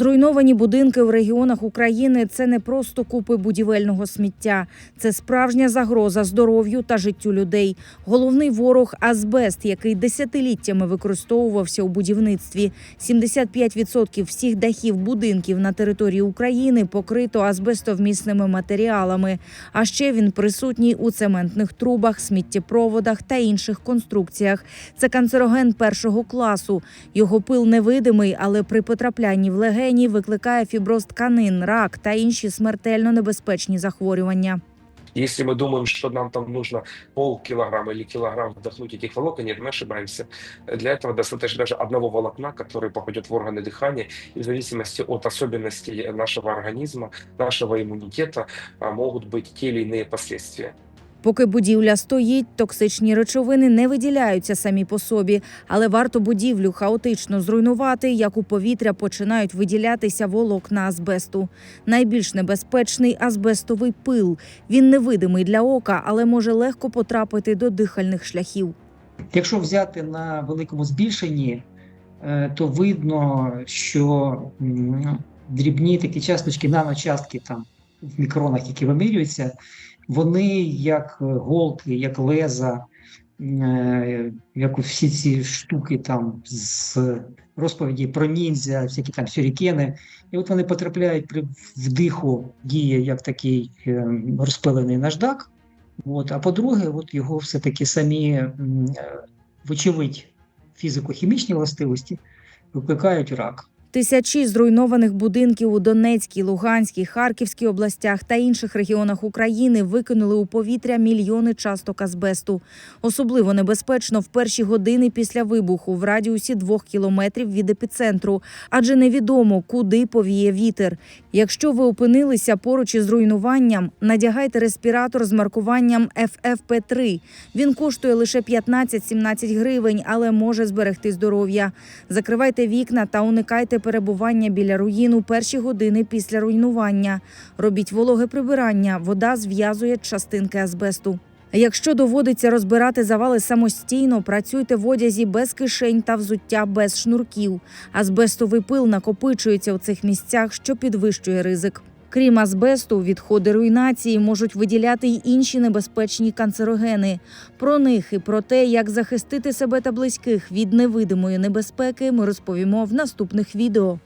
Зруйновані будинки в регіонах України це не просто купи будівельного сміття, це справжня загроза здоров'ю та життю людей. Головний ворог азбест, який десятиліттями використовувався у будівництві. 75% всіх дахів будинків на території України покрито азбестовмісними матеріалами. А ще він присутній у цементних трубах, сміттєпроводах та інших конструкціях. Це канцероген першого класу. Його пил невидимий, але при потраплянні в легені викликає фіброз тканин, рак та інші смертельно небезпечні захворювання. Если мы думаем, что нам там нужно полкилограмма или килограмм вдохнуть этих волокон, нет, мы ошибаемся. Для этого достаточно даже одного волокна, который попадет в органы дыхания, и в зависимости от особенностей нашего организма, нашего иммунитета, а, могут быть те или иные последствия. Поки будівля стоїть, токсичні речовини не виділяються самі по собі, але варто будівлю хаотично зруйнувати, як у повітря починають виділятися волокна азбесту. Найбільш небезпечний азбестовий пил. Він невидимий для ока, але може легко потрапити до дихальних шляхів. Якщо взяти на великому збільшенні, е, то видно, що дрібні такі часточки, наночастки там в мікронах, які вимірюються, вони як е, голки, як леза, е, як всі ці штуки там з розповіді про ніндзя, всякі там сюрікени, і от вони потрапляють при вдиху, діє як такий е, розпилений наждак. От, а по-друге, от його все-таки самі, вочевидь, фізико-хімічні властивості викликають рак. Тисячі зруйнованих будинків у Донецькій, Луганській, Харківській областях та інших регіонах України викинули у повітря мільйони часток азбесту. Особливо небезпечно в перші години після вибуху в радіусі двох кілометрів від епіцентру, адже невідомо, куди повіє вітер. Якщо ви опинилися поруч із руйнуванням, надягайте респіратор з маркуванням FFP3. Він коштує лише 15-17 гривень, але може зберегти здоров'я. Закривайте вікна та уникайте перебування біля руїн у перші години після руйнування. Робіть вологе прибирання. Вода зв'язує частинки азбесту. Якщо доводиться розбирати завали самостійно, працюйте в одязі без кишень та взуття без шнурків. Азбестовий пил накопичується у цих місцях, що підвищує ризик. Крім азбесту, відходи руйнації можуть виділяти й інші небезпечні канцерогени. Про них і про те, як захистити себе та близьких від невидимої небезпеки, ми розповімо в наступних відео.